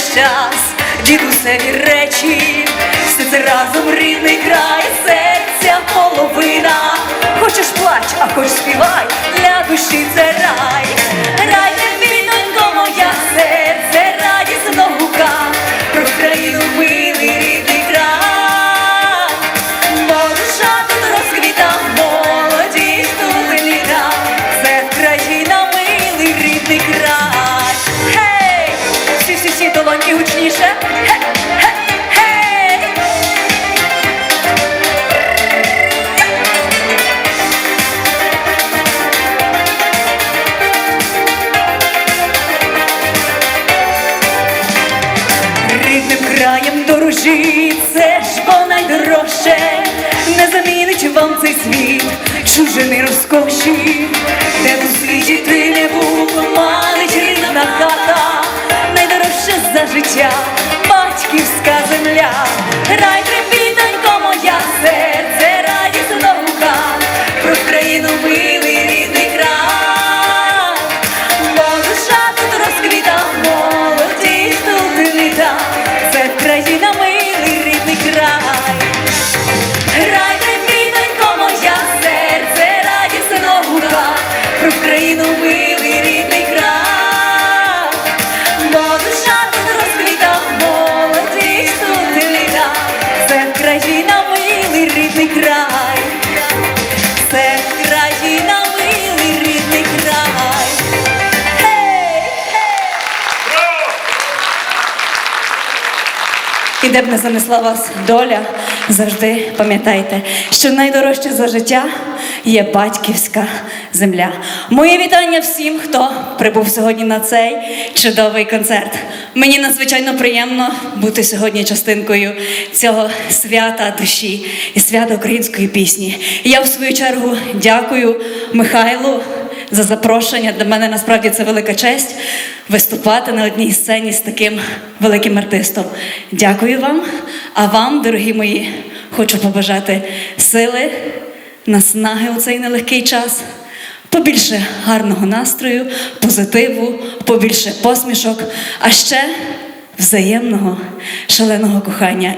весь час, дідусеві речі, все це разом рідний край, серця половина. Хочеш плач, а хоч співай, для душі це рай. Рай долоньки гучніше. Краєм дорожі, це ж бо найдорожче, не замінить вам цей світ, чужини розкоші, де у світі ти життя, батьківська земля, рай трепітонько моя серце, радісно гука, про країну милий рідний край. Бо душа тут розквіта, молодість тут літа, це країна милий рідний край. Грай трепітонько моя серце, радісно гука, про країну милий край. Країна милий край. І де б не занесла вас доля, завжди пам'ятайте, що найдорожче за життя є батьківська земля. Моє вітання всім, хто прибув сьогодні на цей чудовий концерт. Мені надзвичайно приємно бути сьогодні частинкою цього свята душі і свята української пісні. Я в свою чергу дякую Михайлу за запрошення. Для мене насправді це велика честь виступати на одній сцені з таким великим артистом. Дякую вам. А вам, дорогі мої, хочу побажати сили, наснаги у цей нелегкий час. Побільше гарного настрою, позитиву, побільше посмішок, а ще взаємного шаленого кохання.